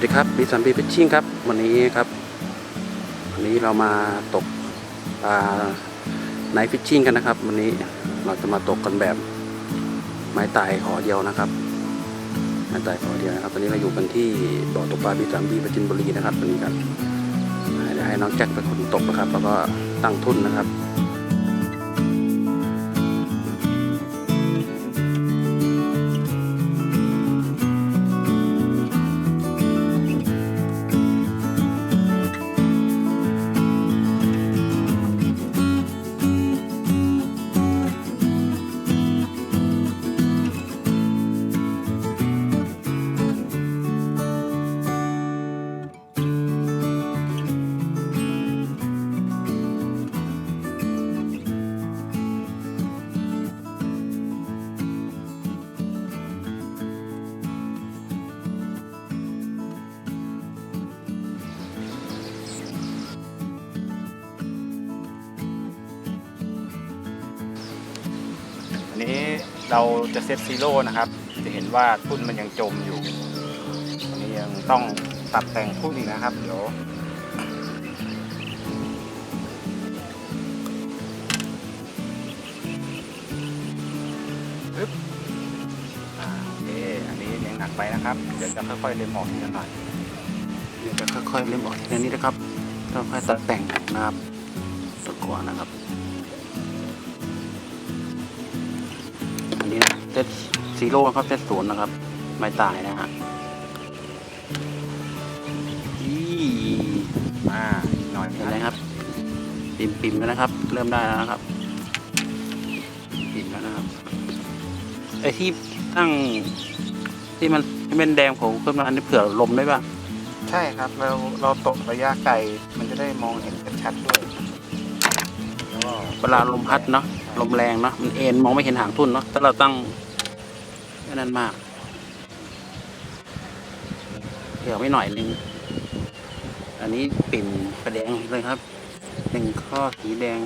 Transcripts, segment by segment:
สวัสดีครับบีสัมบีฟิชชิ่งครับ วันนี้ครับ วันนี้เรามาตกปลาไนฟิชชิ่งกันนะครับ วันนี้เราจะมาตกกันแบบ ไม้ตายขอเดียวนะครับไม้ตายขอเดียวนะครับวันนี้เราอยู่กันที่บ่อตกปลาบีสัมบีประจินบุรีนะครับวันนี้กันเดี๋ยวให้น้องแจ็คเป็นคนตกนะครับ แล้วก็ตั้งทุนนะครับ นี้เราจะเซตซีโร่นะครับ จะเห็นว่าทุ่นมันยังจมอยู่อันนี้ยังต้องตัดแต่งทุ่นอีกนะครับ เดี๋ยวปึ๊บโอเคอันนี้ยังหนักไปนะครับ เดี๋ยวจะค่อยๆเล็มออกทีละหน่อยเดี๋ยวจะค่อยๆเล่มออกทีละนี้นะครับค่อยๆตัดแต่งนะครับตะกัวนะครับ นนี้นะเซตซีโร่นะครับเซตศูนย์นะครับ ไม่ตายนะฮะอีมาอีกหน่อยเห็นไหมครับ ปิ่มปิ่มๆแล้วนะครับ เริ่มได้แล้วนะครับ ปิ่มแล้วนะครับไอ้ที่ตั้งที่มันที่เป็นแดงผมขึ้นมาอันนี้เผื่อลมได้ป่ะ ใช่ครับ เราเราตกระยะไกลมันจะได้มองเห็นกันชัดด้วยแล้วก็ เวลาลมพัดเนาะลมแรงเนาะมันเอ็นมองไม่เห็นหางทุ่นเนาะถ้าเราตั้งแค่นั้นมากเผื่อไว้หน่อยนึงอันนี้ปิ่มประแดงเลยครับหนึ่งข้อสีแดง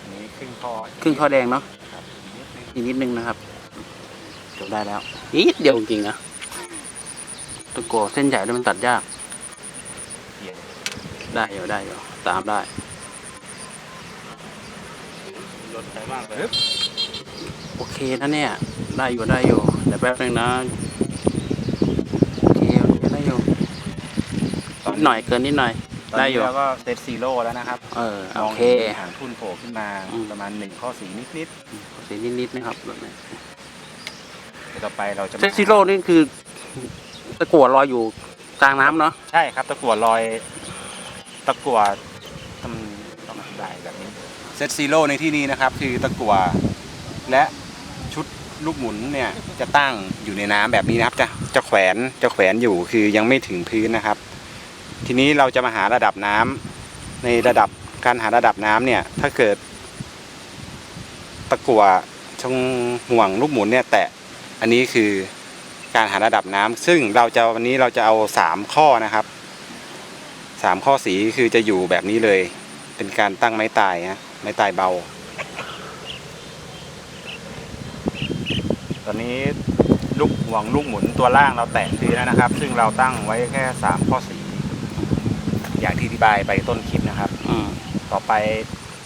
อันนี้ครึ่งคอครึ่งข้อแดงเนาะครับนิดนึงอีกนิดนึงนะครับจบได้แล้วอีกนิดเดียวจริงๆนะตะโกเส้นใหญ่ด้วยมันตัดยากเขียนได้อยู่ได้อยู่ตามได้ ลดไปมากเลยโอเคนะเนี่ย ได้อยู่ได้อยู่เดี๋ยวแป๊บนึงนะโอเคโอเคได้อยู่นิดหน่อยเกินนิดหน่อยตอนได้อนี้ยู่เราก็เซตซีโร่แล้วนะครับเออมโอองเคเห็นหางทุนโผล่ขึ้นมาอืม ประมาณหนึ่งข้อสีนิดสีนิดๆนะครับแบบนี้ๆเดี๋ยวต่อไปเราจะเซตซิโร่นี่คือตะกั่วลอยอยู่กลางน้ำเนาะใช่ครับตะกั่วลอย ตะกั่วทำต้องอธิบายแบบนี้ เซตซีโร่ในที่นี้นะครับ คือตะกั่วและชุดลูกหมุนเนี่ยจะตั้งอยู่ในน้ำแบบนี้นะครับ จะจะแขวนจะแขวนอยู่คือยังไม่ถึงพื้นนะครับ ทีนี้เราจะมาหาระดับน้ำในระดับการหาระดับน้ำเนี่ย ถ้าเกิด ตะกั่วช่องห่วงลูกหมุนเนี่ยแตะอันนี้คือการหาระดับน้ำซึ่งเราจะวันนี้เราจะเอาสามข้อนะครับสามข้อสีคือจะอยู่แบบนี้เลย เป็นการตั้งไม้ตายนะ ไม้ตายเบา ตอนนี้ลูกห่วงลูกหมุนตัวล่างเราแตะพื้นแล้วนะครับ ซึ่งเราตั้งไว้แค่สามข้อสีอย่างที่อธิบายไปต้นคลิปนะครับ อืม ต่อไป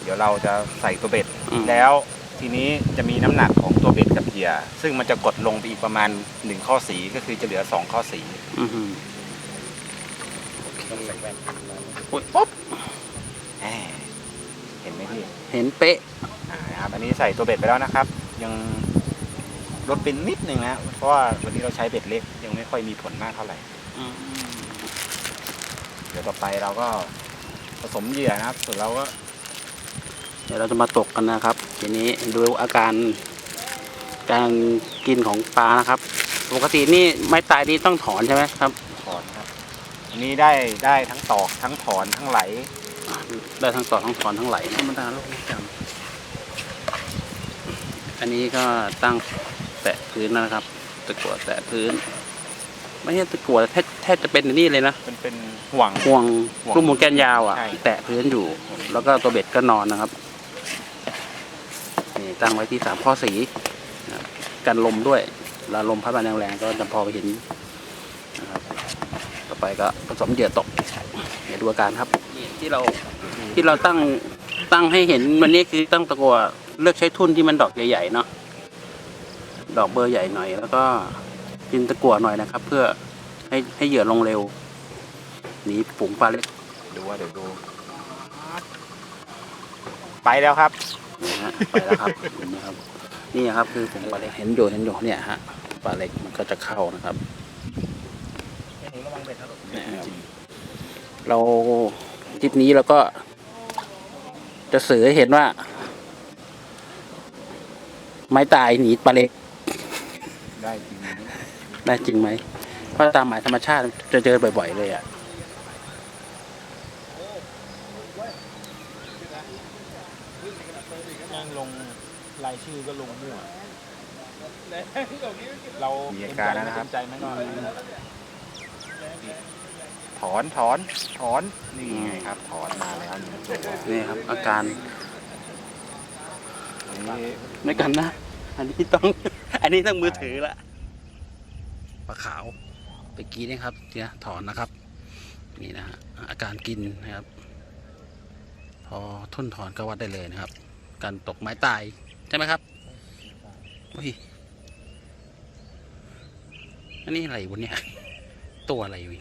เดี๋ยวเราจะใส่ตัวเบ็ด อืม แล้วทีนี้จะมีน้ำหนักของตัวเบ็ดกับเหยื่อซึ่งมันจะกดลงไปอีกประมาณหนึ่งข้อสีก็คือจะเหลือสองข้อสีอือหือต้องใส่แว่นอุ๊ยปุ๊บแหมเห็นไหมพี่เห็นเป๊ะอ่านะครับอันนี้ใส่ตัวเบ็ดไปแล้วนะครับ ยังลดเป็นนิดนึงนะ เพราะว่าวันนี้เราใช้เบ็ดเล็ก ยังไม่ค่อยมีผลมากเท่าไหร่อืมเดี๋ยวต่อไปเราก็ผสมเหยื่อนะครับ ส่วนเราก็เดี๋ยวเราจะมาตกกันนะครับ ทีนี้ดูอาการการกินของปลานะครับ ปกตินี่ไม้ตายนี่ต้องถอนใช่ไหมครับ ถอนครับ อันนี้ได้ได้ทั้งตอกทั้งถอนทั้งไหล ได้ทั้งต่อทั้งถอนทั้งไหลธรรมดาโลกนี้จำอันนี้ก็ตั้งแตะพื้นแล้วนะครับ ตะกั่วแตะพื้น ไม่ใช่ตะกั่วแทบแทบจะเป็นอันนี่เลยนะเป็นเป็นห่วงห่วงห่วงลูกหมุนแกนยาวอะใช่แตะพื้นอยู่ แล้วก็ตัวเบ็ดก็นอนนะครับนี่ตั้งไว้ที่สามข้อสีนะครับกันลมด้วยเวลาลมพัดมาแรงๆก็จะพอไปเห็นนะครับต่ออ ไปก็ผสมเหยื่อตกเดี๋ยวดูอาการครับนี่ที่เราที่เราตั้งตั้งให้เห็นวันนี้คือตั้งตะกัวเลือกใช้ทุ่นที่มันดอกใหญ่ๆเนาะดอกเบอร์ใหญ่หน่อยแล้วก็กินตะกัวหน่อยนะครับ เพื่อให้ให้เหยื่อลงเร็วหนีฝูงปลาเล็กดูว่าเดี๋ยวดู ไปแล้วครับนี่ฮะไปแล้วครับเห็นไหมครับ นี่ครับคือฝูงปลาเล็กเห็นอยู่เห็นอยู่เนี่ยฮะปลาเล็กมันก็จะเข้านะครับเนี่ยครับ เราคลิปนี้เราก็ จะสื่อให้เห็นว่า ไม้ตายหนีปลาเล็ก ได้จริงไหมได้จริงไหมเพราะตามหมายธรรมชาติจะเจอบ่อยๆเลยอะนั่งลงรายชื่อก็ลงมั่วเรามีอาการแล้วนะครับ เต็มใจไหมก็ ถอนถอนถอนนี่ไงครับ ถอนมาแล้วหนึ่งตัวนี่ครับ อาการนี่ไม่กันนะ อันนี้ต้อง อันนี้ต้องมือถือละปลาขาวไปกี้นี่ครับเนี่ยถอนนะครับ นี่นะฮะอาการกินนะครับ พอทุ่นถอนก็วัดได้เลยนะครับ การตกไม้ตายใช่ไหมครับอุ้ยอันนี้อะไรวะเนี่ยตัวอะไรวะ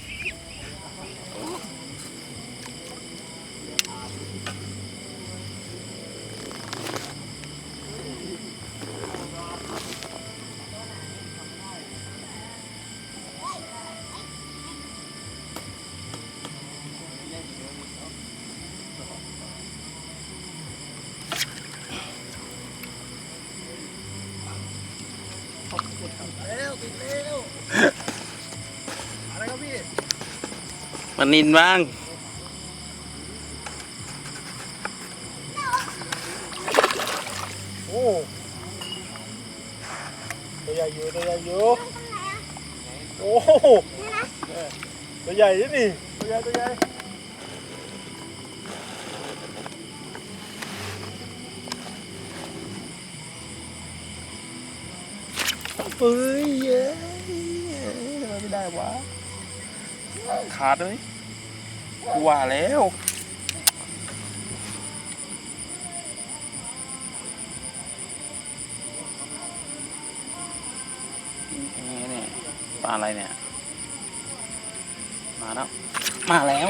มันนินบ้าง โอ้ตัวใหญ่อยู่ตัวใหญ่อยู่โอ้โหตัวใหญ่นี่นี่ตัวใหญ่ตัวใหญ่เฮ้ยเย้ไม่ได้วะ ขาดเลยกว่าแล้วนี่เนี่ยปลาอะไรเนี่ย มาแล้ว มาแล้ว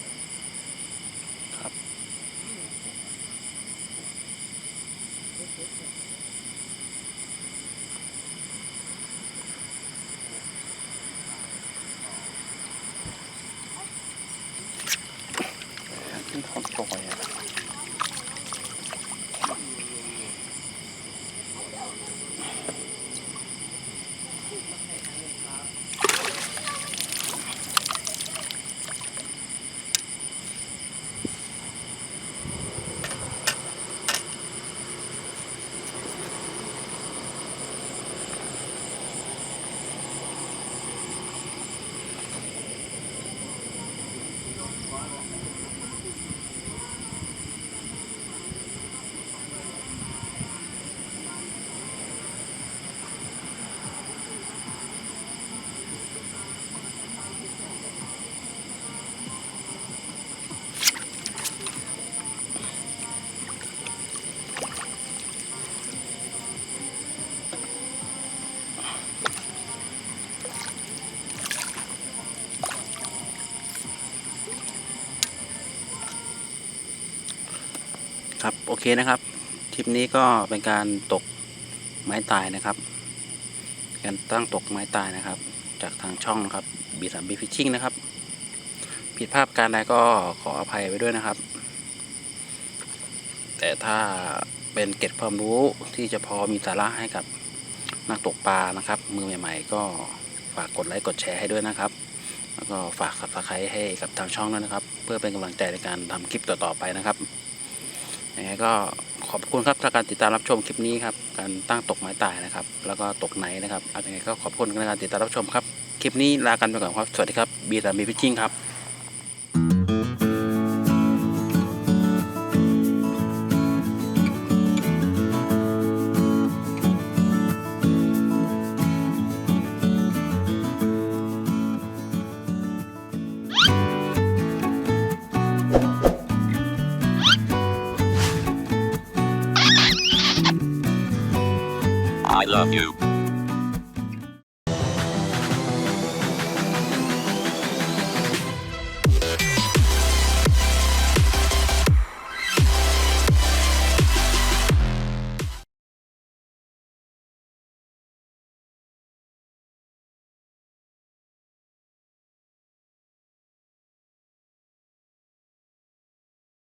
โอเคนะครับคลิปนี้ก็เป็นการตกไม้ตายนะครับ การตั้งตกไม้ตายนะครับ จากทางช่องนะครับบีสามบีฟิชชิ่งนะครับ ผิดพลาดการใดก็ขออภัยไว้ด้วยนะครับ แต่ถ้าเป็นเก็ดความรู้ที่จะพอมีสาระให้กับนักตกปลานะครับ มือใหม่ๆ ก็ฝากกดไลค์กดแชร์ให้ด้วยนะครับ แล้วก็ฝากสับสไครต์ให้กับทางช่องด้วยนะครับ เพื่อเป็นกำลังใจในการทำคลิปต่อๆไปนะครับ ยังไงก็ขอบคุณครับสำหรับการติดตามรับชมคลิปนี้ครับการตั้งตกไม้ตายนะครับ แล้วก็ตกไหนนะครับอายังไงก็ขอบคุณในการติดตามรับชมครับคลิปนี้ลากันไปก่อนครับสวัสดีครับบีตามีพิชชิ่งครับ you.